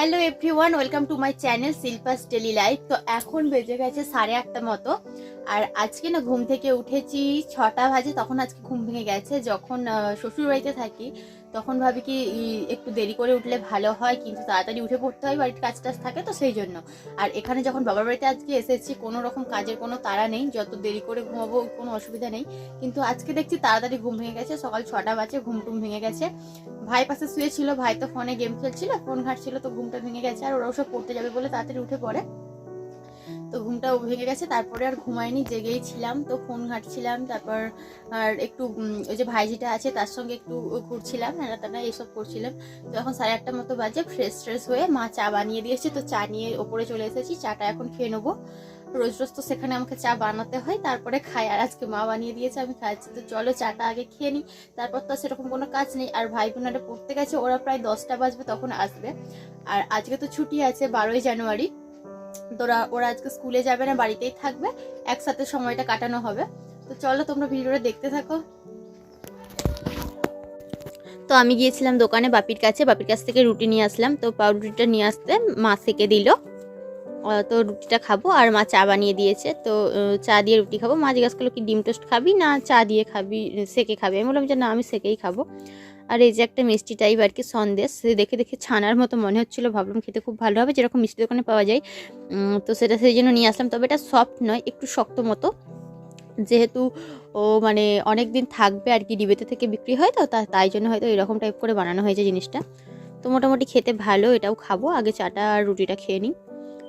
Hello everyone welcome to my channel Shilpa's daily life তো এখন বেজে গেছে সাড়ে আটটা মতো। আর আজকে না ঘুম থেকে উঠেছি ছটা বাজে, তখন আজকে ঘুম ভেঙে গেছে। যখন শ্বশুর বাড়িতে থাকি তখন ভাবি কি একটু দেরি করে উঠলে ভালো হয়, কিন্তু তাড়াতাড়ি উঠে পড়তে হয়, বাড়ির কাজ টাজ থাকে তো সেই জন্য। আর এখানে যখন বাবার বাড়িতে আজকে এসেছি, কোনো রকম কাজের কোনো তাড়া নেই, যত দেরি করে ঘুমাবো কোনো অসুবিধা নেই। কিন্তু আজকে দেখছি তাড়াতাড়ি ঘুম ভেঙে গেছে, সকাল ছটা বাজে ঘুম টুম ভেঙে গেছে। ভাই পাশে শুয়েছিল ভাই তো ফোনে গেম খেলছিল, ফোন ঘাটছিল, তো ঘুমটা ভেঙে গেছে, আর ওরাও সব পড়তে যাবে বলে তাড়াতাড়ি উঠে পড়ে। তো ঘুমটা ভেঙে গেছে, তারপরে আর ঘুমাইনি, জেগেই ছিলাম, তো ফোন ঘাঁটছিলাম, তারপর আর একটু ওই যে ভাইজিটা আছে, তার সঙ্গে একটু ঘুরছিলাম নানা টানা এইসব করছিলাম, তো এখন সাড়ে আটটার মতো বাজে ফ্রেশ ট্রেশ হয়ে মা চা বানিয়ে দিয়েছে, তো চা নিয়ে ওপরে চলে এসেছি, চাটা এখন খেয়ে নেব। রোজ রোজ তো সেখানে আমাকে চা বানাতে হয়, তারপরে খাই, আর আজকে মা বানিয়ে দিয়েছে, আমি খাচ্ছি, তো চলো চাটা আগে খেয়ে নিই, তারপর তো সেরকম কোনো কাজ নেই, আর ভাই বোনেরা পড়তে গেছে, ওরা প্রায় দশটা বাজবে, তখন আসবে, আর আজকে তো ছুটি আছে, বারোই জানুয়ারি তোরা, ওরা আজকে স্কুলে যাবে না, বাড়িতেই থাকবে, একসাথে সময়টা কাটানো হবে। তো চলো তোমরা ভিডিওটা দেখতে থাকো। তো আমি গিয়েছিলাম দোকানে বাপির কাছে, বাপির কাছ থেকে রুটি নিয়ে আসলাম। তো পাউরুটিটা নিয়ে আসতে মা সেঁকে দিল। তো রুটিটা খাব আর মা চা বানিয়ে দিয়েছে। তো চা দিয়ে রুটি খাব। মা জিজ্ঞাসা করল, কি ডিম টোস্ট খাবি না চা দিয়ে খাবি, সেকে খাবি? আমি বললাম, যে না, আমি সেকেই খাব। আর এই যে একটা মিষ্টি টাইপ আর কি সন্দেশ দেখে দেখে ছানার মতো মনে হচ্ছিল। ভাবলাম খেতে খুব ভালো হবে, যেরকম মিষ্টি দোকানে পাওয়া যায়। তো সেটা সেই জন্য নিয়ে আসলাম। তবে এটা সফট নয়, একটু শক্ত মতো। যেহেতু, ও মানে অনেক দিন থাকবে আর কি ডিবেতে থেকে বিক্রি হয়, তো তা- তাই জন্য হয়তো এরকম টাইপ করে বানানো হয়েছে জিনিসটা। তো মোটামুটি খেতে ভালো, এটাও খাব। আগে চাটা আর রুটিটা খেয়ে নিই।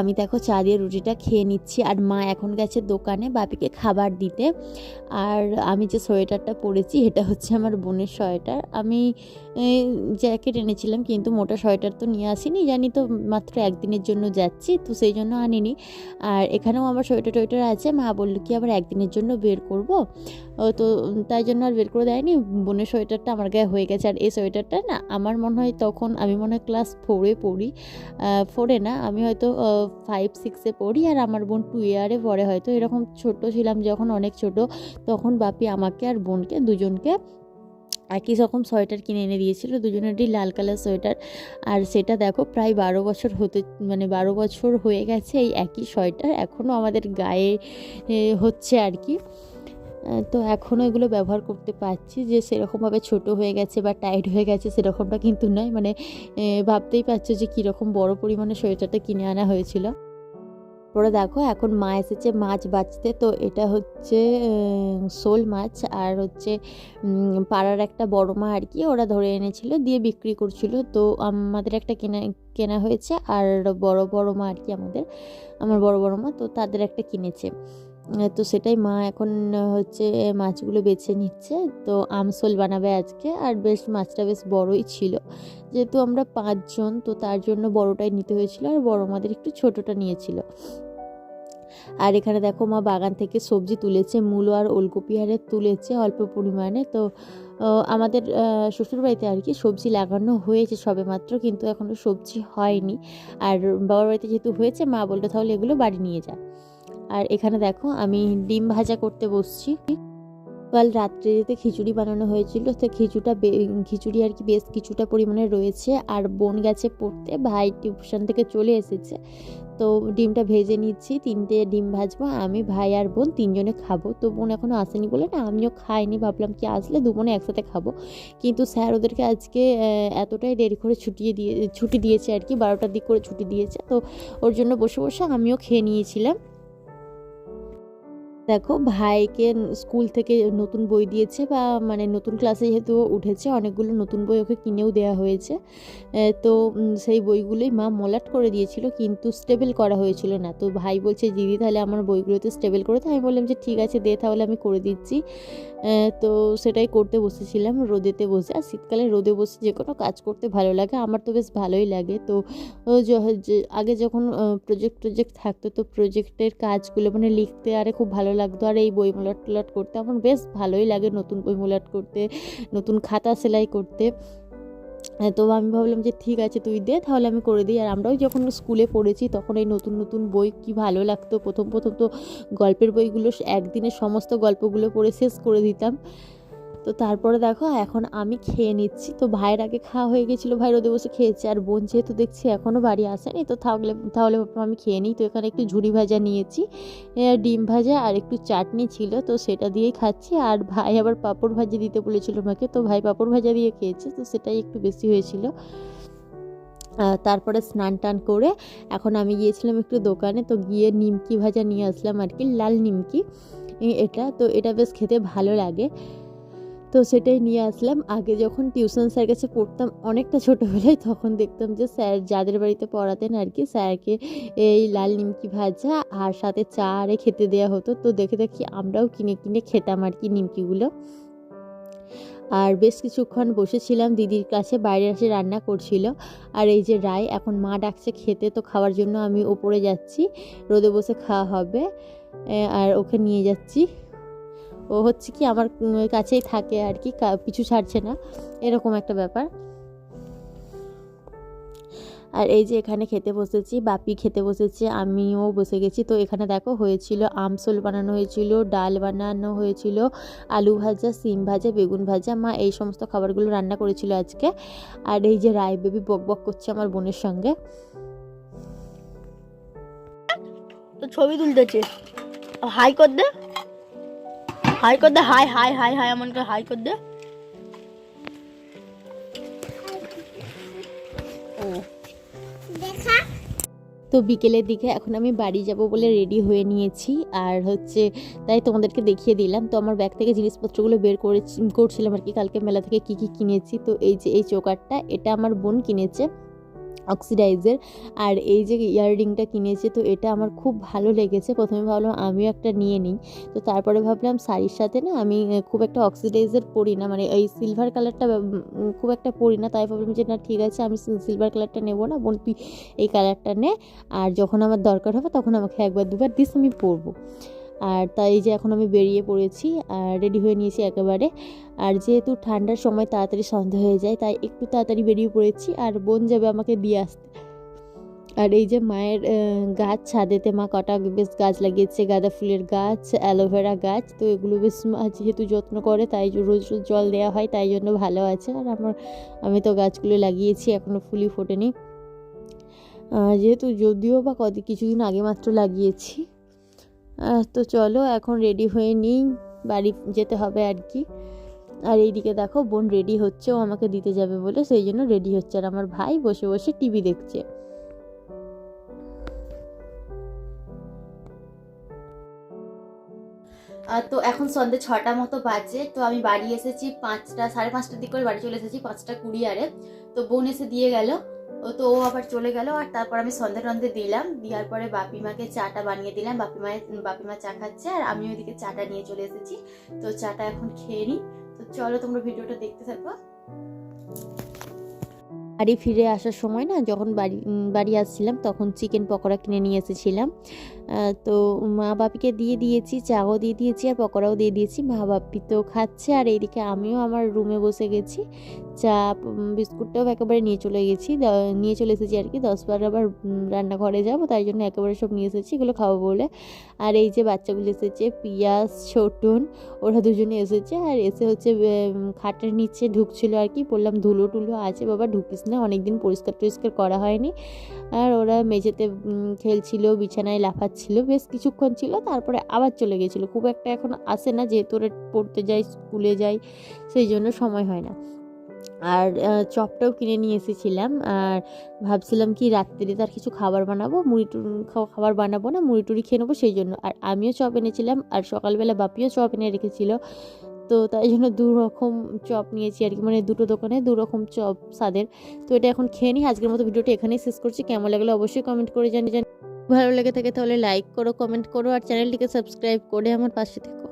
আমি দেখো চা দিয়ে রুটিটা খেয়ে নিচ্ছি। আর মা এখন গেছে দোকানে বাপিকে খাবার দিতে। আর আমি যে সোয়েটারটা পরেছি, এটা হচ্ছে আমার বোনের সোয়েটার। আমি জ্যাকেট এনেছিলাম, কিন্তু মোটা সোয়েটার তো নিয়ে আসিনি। জানি তো মাত্র একদিনের জন্য যাচ্ছি, তো সেই জন্য আনিনি। আর এখানেও আমার সোয়েটার টোয়েটার আছে। মা বলল, কি আবার একদিনের জন্য বের করব? তো তাই জন্য আর বের করে দেয়নি। বোনের সোয়েটারটা আমার গায়ে হয়ে গেছে। আর এই সোয়েটারটা না, আমার মনে হয় তখন, আমি মনে হয় ক্লাস ফোরে পড়ি। ফোরে না, আমি হয়তো ফাইভ সিক্সে পড়ি আর আমার বোন টু ইয়ারে পড়ে। হয়তো এরকম ছোট ছিলাম যখন অনেক ছোট, তখন বাপি আমাকে আর বোনকে দুজনকে একই রকম সোয়েটার কিনে এনে দিয়েছিল। দুজনেরই লাল কালার সোয়েটার। আর সেটা দেখো প্রায় বারো বছর হতে মানে বারো বছর হয়ে গেছে এই একই সোয়েটার। এখনও আমাদের গায়ে হচ্ছে আর কি। তো এখনও এগুলো ব্যবহার করতে পারছি যে সেরকমভাবে ছোট হয়ে গেছে বা টাইট হয়ে গেছে সেরকমটা কিন্তু নয়। মানে ভাবতেই পারছ যে কীরকম বড় পরিমাণে সোয়েটারটা কিনে আনা হয়েছিল। পরে দেখো, এখন মা এসেছে মাছ বাছতে। তো এটা হচ্ছে শোল মাছ আর হচ্ছে পাড়ার একটা বড় মা আর কি ওরা ধরে এনেছিল, দিয়ে বিক্রি করছিল। তো আমাদের একটা কেনা কেনা হয়েছে আর বড় বড় মা আর কি আমাদের, আমার বড় বড় মা, তো তাদের একটা কিনেছে। তো সেটাই মা এখন হচ্ছে মাছগুলো বেছে নিচ্ছে। তো আমসোল বানাবে আজকে। আর বেশ, মাছটা বেশ বড়ই ছিল। যেহেতু আমরা পাঁচজন, তো তার জন্য বড়টাই নিতে হয়েছিল। আর বড় মাদের একটু ছোটটা নিয়েছিল। আর এখানে দেখো মা বাগান থেকে সবজি তুলেছে, মূলো আর ওলকপি হারে তুলেছে অল্প পরিমাণে। তো আমাদের শ্বশুরবাড়িতে আর কি সবজি লাগানো হয়েছে সবে মাত্র কিন্তু এখনও সবজি হয়নি। আর বাবার বাড়িতে যেহেতু হয়েছে, মা বলল তাহলে এগুলো বাড়ি নিয়ে যা। আর এখানে দেখো আমি ডিম ভাজা করতে বসছি। কাল রাত্রে যেতে খিচুড়ি বানানো হয়েছিল, তো খিচুড়িটা খিচুড়ি আর কি বেশ কিছুটা পরিমাণে রয়েছে আর বোন গেছে পড়তে, ভাই টিউশন থেকে চলে এসেছে। তো ডিমটা ভেজে নিচ্ছি, তিনটে ডিম ভাজবো, আমি, ভাই আর বোন তিনজনে খাব। তো বোন এখনও আসেনি বলে না, আমিও খাইনি, ভাবলাম কি আসলে দু বোনে একসাথে খাব। কিন্তু স্যার ওদেরকে আজকে এতটাই দেরি করে ছুটিয়ে দিয়ে, ছুটি দিয়েছে আর কি, বারোটার দিক করে ছুটি দিয়েছে। তো ওর জন্য বসে বসে আমিও খেয়ে নিয়েছিলাম। দেখো, ভাইকে স্কুল থেকে নতুন বই দিয়েছে বা মানে নতুন ক্লাসে যেহেতু উঠেছে, অনেকগুলো নতুন বই ওকে কিনেও দেওয়া হয়েছে। তো সেই বইগুলোই মা মলাট করে দিয়েছিল, কিন্তু স্টেবল করা হয়েছিল না। তো ভাই বলছে, দিদি, তাহলে আমার বইগুলোতে স্টেবল করে তো আমি বললাম যে, ঠিক আছে, দে, তাহলে আমি করে দিচ্ছি। তো সেটাই করতে বসেছিলাম, রোদেতে বসে। আর শীতকালে রোদে বসে যে কোনো কাজ করতে ভালো লাগে, আমার তো বেশ ভালোই লাগে। তো আগে যখন প্রজেক্ট প্রজেক্ট থাকতো, তো প্রজেক্টের কাজগুলো মানে লিখতে আরে খুব ভালো লাগতো আর এই বই মোলাট টোলাট করতে। আমার বেশ ভালোই লাগে নতুন বই মোলাট করতে, নতুন খাতা সেলাই করতে। তো আমি ভাবলাম যে ঠিক আছে, তুই দে, তাহলে আমি করে দিই। আর আমরাও যখন স্কুলে পড়েছি, তখন এই নতুন নতুন বই কি ভালো লাগতো। প্রথম প্রথম তো গল্পের বইগুলো একদিনে সমস্ত গল্পগুলো পড়ে শেষ করে দিতাম। তো তারপরে দেখো, এখন আমি খেয়ে নিচ্ছি। তো ভাইয়ের আগে খাওয়া হয়ে গেছিল, ভাই রোদে বসে খেয়েছে। আর বোন যেহেতু দেখছি এখনও বাড়ি আসেনি, তো তাহলে তাহলে আমি খেয়ে নিই। তো এখানে একটু ঝুড়ি ভাজা নিয়েছি ডিম ভাজা আর একটু চাটনি ছিল, তো সেটা দিয়েই খাচ্ছি। আর ভাই আবার পাঁপড় ভাজি দিতে বলেছিল আমাকে, তো ভাই পাঁপড় ভাজা দিয়ে খেয়েছে, তো সেটাই একটু বেশি হয়েছিল। তারপরে স্নান টান করে এখন আমি গিয়েছিলাম একটু দোকানে, তো গিয়ে নিমকি ভাজা নিয়ে আসলাম আর কি, লাল নিমকি এটা। তো এটা বেশ খেতে ভালো লাগে। তো সেটাই নিয়ে আসলাম। আগে যখন টিউশন স্যার কাছে পড়তাম অনেকটা ছোটোবেলায়, তখন দেখতাম যে স্যার যাদের বাড়িতে পড়াতেন আর কি স্যারকে এই লাল নিমকি ভাজা আর সাথে চা আরে খেতে দেওয়া হতো। তো দেখে দেখি আমরাও কিনে কিনে খেতাম আর কি নিমকিগুলো। আর বেশ কিছুক্ষণ বসেছিলাম, দিদির কাছে বাইরে এসে রান্না করছিল। আর এই যে রায়, এখন মা ডাকছে খেতে, তো খাওয়ার জন্য আমি ওপরে যাচ্ছি, রোদে বসে খাওয়া হবে আর ওকে নিয়ে যাচ্ছি। ও হচ্ছে কি আমার কাছেই থাকে আর কি পিছু ছাড়ছে না, এরকম একটা ব্যাপার। আর এই যে এখানে খেতে বসেছি, বাপি খেতে বসেছে, আমিও বসে গেছি। তো এখানে দেখো হয়েছিল আমসোল বানানো হয়েছিল, ডাল বানানো হয়েছিল, আলু ভাজা, সিম ভাজা, বেগুন ভাজা। মা এই সমস্ত খাবারগুলো রান্না করেছিল আজকে। আর এই যে রায় বেবি বক বক করছে আমার বোনের সঙ্গে। ছবি তুলতেছে। হাই কর দে। হাই কর দে হাই হাই হাই হাই এমন করে হাই কর দে। ও। তো বিকেলের দিকে এখন আমি বাড়ি যাব বলে রেডি হয়ে নিয়েছি আর হচ্ছে তাই তোমাদেরকে দেখিয়ে দিলাম। তো আমার ব্যাগ থেকে জিনিসপত্রগুলো বের করে করছিলাম আর কি। কালকে মেলা থেকে কি কি কিনেছি তো এই যে এই চোকারটা এটা আমার বোন কিনেছে। অক্সিডাইজের আর এই যে ইয়াররিংটা কিনেছে, তো এটা আমার খুব ভালো লেগেছে। প্রথমে ভাবলাম আমিও একটা নিয়ে নিই। তো তারপরে ভাবলাম শাড়ির সাথে না আমি খুব একটা অক্সিডাইজের পরি না। মানে এই সিলভার কালারটা খুব একটা পরি না। তাই ভাবলাম যে না, ঠিক আছে, আমি সিলভার কালারটা নেব না বোন এই কালারটা নে। আর যখন আমার দরকার হবে, তখন আমাকে একবার দুবার দিস আমি পরবো। আর তাই যে এখন আমি বেরিয়ে পড়েছি আর রেডি হয়ে নিয়েছি একেবারে। আর যেহেতু ঠান্ডার সময় তাড়াতাড়ি সন্ধ্যা হয়ে যায়, তাই একটু তাড়াতাড়ি বেরিয়ে পড়েছি আর বোন যাবে আমাকে দিয়ে আসতে। আর এই যে মায়ের গাছ, ছাদেতে মা কটা বেশ গাছ লাগিয়েছে, গাঁদা ফুলের গাছ অ্যালোভেরা গাছ, তো এগুলো বেশ মা যেহেতু যত্ন করে, তাই রোজ রোজ জল দেওয়া হয়, তাই জন্য ভালো আছে। আর আমার, আমি তো গাছগুলো লাগিয়েছি এখনও ফুলই ফোটেনি। যেহেতু যদিও বা কদি কিছুদিন আগে মাত্র লাগিয়েছি তো চলো, এখন রেডি হয়ে নিই। বাড়ি যেতে হবে আর কি। আর এইদিকে দেখো, বোন রেডি হচ্ছে, ও আমাকে দিতে যাবে বলে, সেই জন্য রেডি হচ্ছে। আর আমার ভাই বসে বসে টিভি দেখছে। তো এখন সন্ধ্যে ছটা মতো বাজে, তো আমি বাড়ি এসেছি পাঁচটা, সাড়ে পাঁচটার দিক করে বাড়ি চলে এসেছি, পাঁচটা কুড়ি আরে। তো বোন এসে দিয়ে গেল। তো ও আবার চলে গেল আর তারপর আমি সন্ধে টন্ধে দিলাম। দেওয়ার পরে বাপিমাকে চাটা বানিয়ে দিলাম। বাপি বাপিমা বাপি চা খাচ্ছে আর আমি ওইদিকে চাটা নিয়ে চলে এসেছি। তো চাটা এখন খেয়ে নিই। তো চলো তোমরা ভিডিওটা দেখতে থাকো। বাড়ি ফিরে আসার সময় না যখন বাড়ি বাড়ি আসছিলাম তখন চিকেন পকোড়া কিনে নিয়ে এসেছিলাম। তো মা বাপিকে দিয়ে দিয়েছি, চাও দিয়ে দিয়েছি আর পকোড়াও দিয়ে দিয়েছি। মা বাপি তো খাচ্ছে আর এইদিকে আমিও আমার রুমে বসে গেছি। চা বিস্কুটটাও একেবারে নিয়ে চলে গেছি। নিয়ে চলে এসেছি আর কি। দশ বার আবার রান্নাঘরে যাব, তাই জন্য একেবারে সব নিয়ে এসেছি, এগুলো খাব বলে। আর এই যে বাচ্চাগুলো এসেছে পিয়াস ছোটন, ওরা দুজনে এসেছে। আর এসে হচ্ছে খাটের নিচে ঢুকছিল আর কি। বললাম, ধুলো টুলো আছে বাবা, ঢুকিস না, অনেকদিন পরিষ্কার টরিষ্কার করা হয়নি। আর ওরা মেঝেতে খেলছিল, বিছানায় লাফাচ্ছিল বেশ কিছুক্ষণ ছিল, তারপরে আবার চলে গেছিল খুব একটা এখন আসে না, যেহেতু ওরা পড়তে যায়, স্কুলে যায়, সেই জন্য সময় হয় না। আর চপটাও কিনে নিয়ে এসেছিলাম, আর ভাবছিলাম কি রাত্রে তার কিছু খাবার বানাবো, মুড়ি খাবার বানাবো না, মুড়ি টুড়ি খেয়ে নেব, সেই জন্য। আর আমিও চপ এনেছিলাম, আর সকালবেলা বাপিও চপ এনে রেখেছিল। তো তাই জন্য দু রকম চপ নিয়েছি আর কি মানে দুটো দোকানে দু রকম চপ স্বাদের। তো এটা এখন খেয়ে নিই, আজকের মতো ভিডিওটা এখানেই শেষ করছি। কেমন লাগল অবশ্যই কমেন্ট করে জানি ভালো লেগে থাকে তাহলে লাইক করো কমেন্ট করো, আর চ্যানেলটিকে সাবস্ক্রাইব করে আমার পাশে থেকো।